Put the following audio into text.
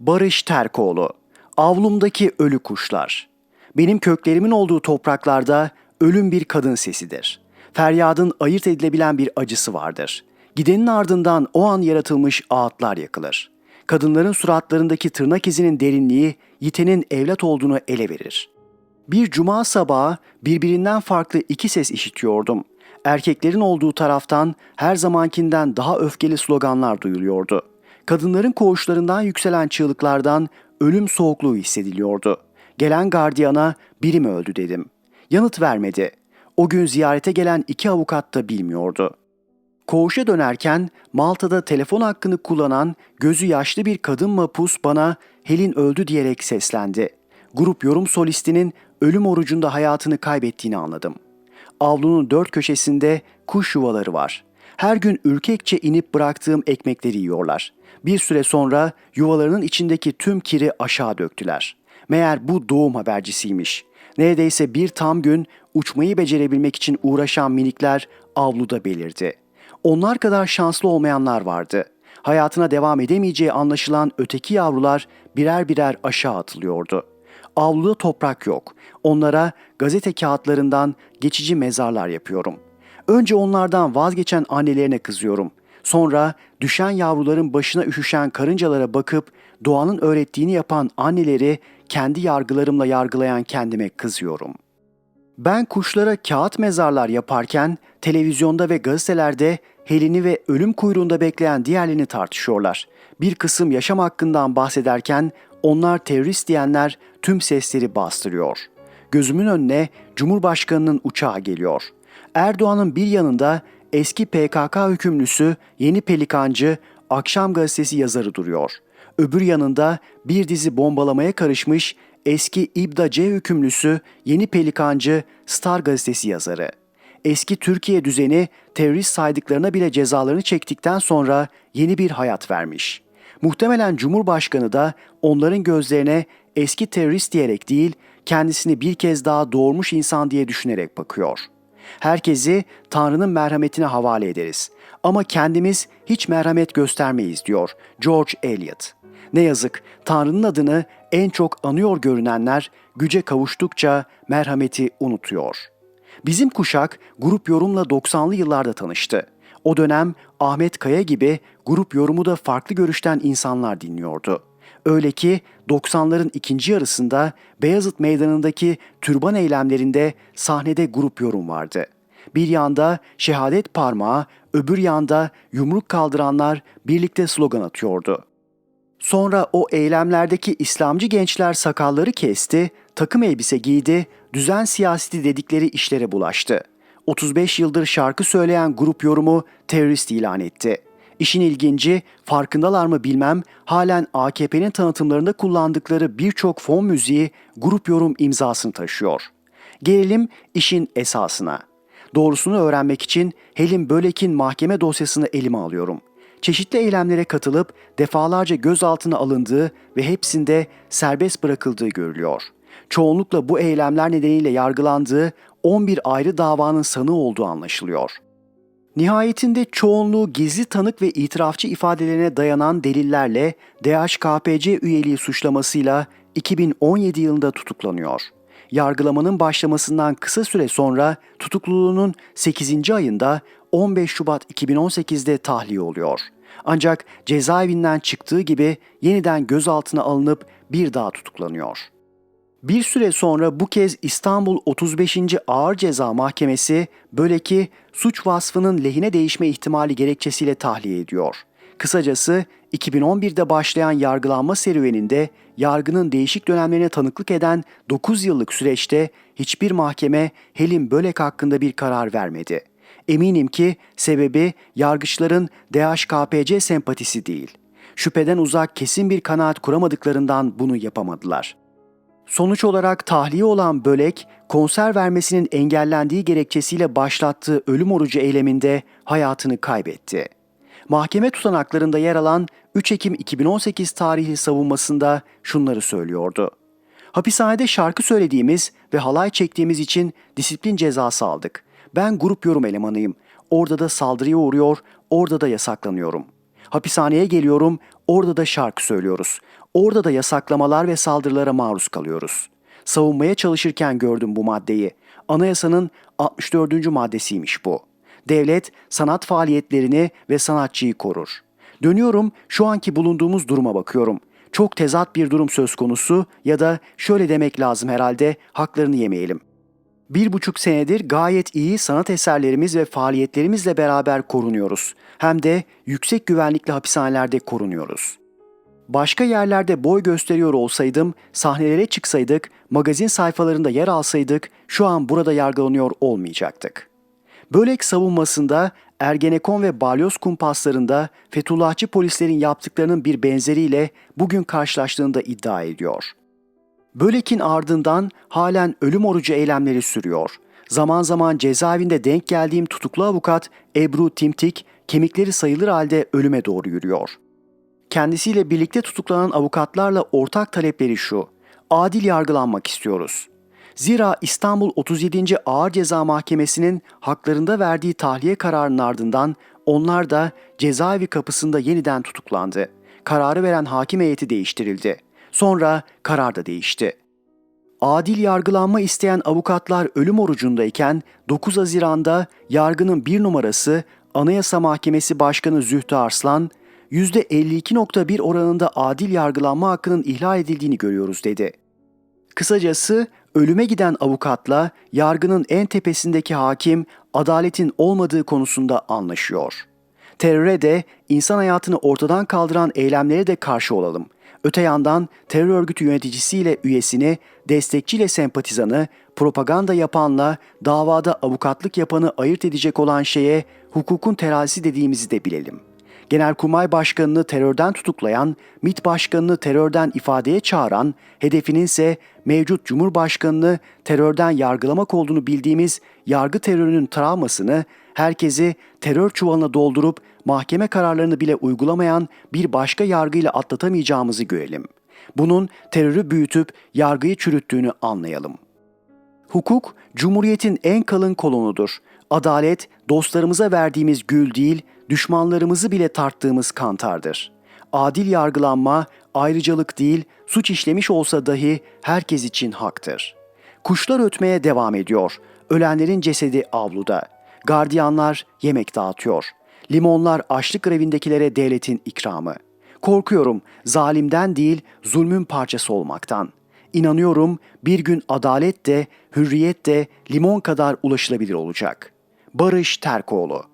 Barış Terkoğlu Avlumdaki Ölü Kuşlar Benim köklerimin olduğu topraklarda ölüm bir kadın sesidir. Feryadın ayırt edilebilen bir acısı vardır. Gidenin ardından o an yaratılmış ağıtlar yakılır. Kadınların suratlarındaki tırnak izinin derinliği yitenin evlat olduğunu ele verir. Bir cuma sabahı birbirinden farklı iki ses işitiyordum. Erkeklerin olduğu taraftan her zamankinden daha öfkeli sloganlar duyuluyordu. Kadınların koğuşlarından yükselen çığlıklardan ölüm soğukluğu hissediliyordu. Gelen gardiyana biri mi öldü dedim. Yanıt vermedi. O gün ziyarete gelen iki avukat da bilmiyordu. Koğuşa dönerken Malta'da telefon hakkını kullanan gözü yaşlı bir kadın mapus bana Helin öldü diyerek seslendi. Grup yorum solistinin ölüm orucunda hayatını kaybettiğini anladım. Avlunun dört köşesinde kuş yuvaları var. Her gün ürkekçe inip bıraktığım ekmekleri yiyorlar. Bir süre sonra yuvalarının içindeki tüm kiri aşağı döktüler. Meğer bu doğum habercisiymiş. Neredeyse bir tam gün uçmayı becerebilmek için uğraşan minikler avluda belirdi. Onlar kadar şanslı olmayanlar vardı. Hayatına devam edemeyeceği anlaşılan öteki yavrular birer birer aşağı atılıyordu. Avluda toprak yok. Onlara gazete kağıtlarından geçici mezarlar yapıyorum. Önce onlardan vazgeçen annelerine kızıyorum. Sonra düşen yavruların başına üşüşen karıncalara bakıp doğanın öğrettiğini yapan anneleri kendi yargılarımla yargılayan kendime kızıyorum. Ben kuşlara kağıt mezarlar yaparken televizyonda ve gazetelerde Helin'i ve ölüm kuyruğunda bekleyen diğerlerini tartışıyorlar. Bir kısım yaşam hakkından bahsederken onlar terörist diyenler tüm sesleri bastırıyor. Gözümün önüne Cumhurbaşkanının uçağı geliyor. Erdoğan'ın bir yanında eski PKK hükümlüsü Yeni Pelikancı Akşam Gazetesi yazarı duruyor. Öbür yanında bir dizi bombalamaya karışmış eski İbda C hükümlüsü Yeni Pelikancı Star Gazetesi yazarı. Eski Türkiye düzeni terörist saydıklarına bile cezalarını çektikten sonra yeni bir hayat vermiş. Muhtemelen Cumhurbaşkanı da onların gözlerine eski terörist diyerek değil, kendisini bir kez daha doğurmuş insan diye düşünerek bakıyor. Herkesi Tanrı'nın merhametine havale ederiz. Ama kendimiz hiç merhamet göstermeyiz diyor George Eliot. Ne yazık Tanrı'nın adını en çok anıyor görünenler güce kavuştukça merhameti unutuyor. Bizim kuşak grup yorumla 90'lı yıllarda tanıştı. O dönem Ahmet Kaya gibi grup yorumu da farklı görüşten insanlar dinliyordu. Öyle ki 90'ların ikinci yarısında Beyazıt Meydanı'ndaki türban eylemlerinde sahnede grup yorum vardı. Bir yanda şehadet parmağı, öbür yanda yumruk kaldıranlar birlikte slogan atıyordu. Sonra o eylemlerdeki İslamcı gençler sakalları kesti, takım elbise giydi, düzen siyaseti dedikleri işlere bulaştı. 35 yıldır şarkı söyleyen grup yorumu terörist ilan etti. İşin ilginci, farkındalar mı bilmem, halen AKP'nin tanıtımlarında kullandıkları birçok fon müziği grup yorum imzasını taşıyor. Gelelim işin esasına. Doğrusunu öğrenmek için Helim Bölek'in mahkeme dosyasını elime alıyorum. Çeşitli eylemlere katılıp defalarca gözaltına alındığı ve hepsinde serbest bırakıldığı görülüyor. Çoğunlukla bu eylemler nedeniyle yargılandığı 11 ayrı davanın sanığı olduğu anlaşılıyor. Nihayetinde çoğunluğu gizli tanık ve itirafçı ifadelerine dayanan delillerle DHKPC üyeliği suçlamasıyla 2017 yılında tutuklanıyor. Yargılamanın başlamasından kısa süre sonra tutukluluğunun 8. ayında 15 Şubat 2018'de tahliye oluyor. Ancak cezaevinden çıktığı gibi yeniden gözaltına alınıp bir daha tutuklanıyor. Bir süre sonra bu kez İstanbul 35. Ağır Ceza Mahkemesi Bölek'i suç vasfının lehine değişme ihtimali gerekçesiyle tahliye ediyor. Kısacası 2011'de başlayan yargılanma serüveninde yargının değişik dönemlerine tanıklık eden 9 yıllık süreçte hiçbir mahkeme Helim Bölek hakkında bir karar vermedi. Eminim ki sebebi yargıçların DHKPC sempatisi değil. Şüpheden uzak kesin bir kanaat kuramadıklarından bunu yapamadılar. Sonuç olarak tahliye olan Bölek, konser vermesinin engellendiği gerekçesiyle başlattığı ölüm orucu eyleminde hayatını kaybetti. Mahkeme tutanaklarında yer alan 3 Ekim 2018 tarihli savunmasında şunları söylüyordu. Hapishanede şarkı söylediğimiz ve halay çektiğimiz için disiplin cezası aldık. Ben grup yorum elemanıyım. Orada da saldırıya uğruyor, orada da yasaklanıyorum. Hapishaneye geliyorum, orada da şarkı söylüyoruz. Orada da yasaklamalar ve saldırılara maruz kalıyoruz. Savunmaya çalışırken gördüm bu maddeyi. Anayasanın 64. maddesiymiş bu. Devlet sanat faaliyetlerini ve sanatçıyı korur. Dönüyorum şu anki bulunduğumuz duruma bakıyorum. Çok tezat bir durum söz konusu ya da şöyle demek lazım herhalde haklarını yemeyelim. Bir buçuk senedir gayet iyi sanat eserlerimiz ve faaliyetlerimizle beraber korunuyoruz. Hem de yüksek güvenlikli hapishanelerde korunuyoruz. Başka yerlerde boy gösteriyor olsaydım, sahnelere çıksaydık, magazin sayfalarında yer alsaydık, şu an burada yargılanıyor olmayacaktık. Bölek savunmasında Ergenekon ve Balyoz kumpaslarında Fethullahçı polislerin yaptıklarının bir benzeriyle bugün karşılaştığını da iddia ediyor. Bölek'in ardından halen ölüm orucu eylemleri sürüyor. Zaman zaman cezaevinde denk geldiğim tutuklu avukat Ebru Timtik kemikleri sayılır halde ölüme doğru yürüyor. Kendisiyle birlikte tutuklanan avukatlarla ortak talepleri şu. Adil yargılanmak istiyoruz. Zira İstanbul 37. Ağır Ceza Mahkemesi'nin haklarında verdiği tahliye kararının ardından onlar da cezaevi kapısında yeniden tutuklandı. Kararı veren hakim heyeti değiştirildi. Sonra karar da değişti. Adil yargılanma isteyen avukatlar ölüm orucundayken 9 Haziran'da yargının bir numarası Anayasa Mahkemesi Başkanı Zühtü Arslan, %52.1 oranında adil yargılanma hakkının ihlal edildiğini görüyoruz dedi. Kısacası ölüme giden avukatla yargının en tepesindeki hakim adaletin olmadığı konusunda anlaşıyor. Teröre de insan hayatını ortadan kaldıran eylemlere de karşı olalım. Öte yandan terör örgütü yöneticisiyle üyesini, destekçiyle sempatizanı, propaganda yapanla davada avukatlık yapanı ayırt edecek olan şeye hukukun terazisi dediğimizi de bilelim. Genelkurmay Başkanı'nı terörden tutuklayan, MİT Başkanı'nı terörden ifadeye çağıran, hedefinin ise mevcut Cumhurbaşkanı'nı terörden yargılamak olduğunu bildiğimiz yargı terörünün travmasını herkesi terör çuvalına doldurup mahkeme kararlarını bile uygulamayan bir başka yargıyla atlatamayacağımızı görelim. Bunun terörü büyütüp yargıyı çürüttüğünü anlayalım. Hukuk, Cumhuriyet'in en kalın kolonudur. Adalet, dostlarımıza verdiğimiz gül değil, düşmanlarımızı bile tarttığımız kantardır. Adil yargılanma, ayrıcalık değil, suç işlemiş olsa dahi herkes için haktır. Kuşlar ötmeye devam ediyor. Ölenlerin cesedi avluda. Gardiyanlar yemek dağıtıyor. Limonlar açlık grevindekilere devletin ikramı. Korkuyorum zalimden değil zulmün parçası olmaktan. İnanıyorum bir gün adalet de hürriyet de limon kadar ulaşılabilir olacak. Barış Terkoğlu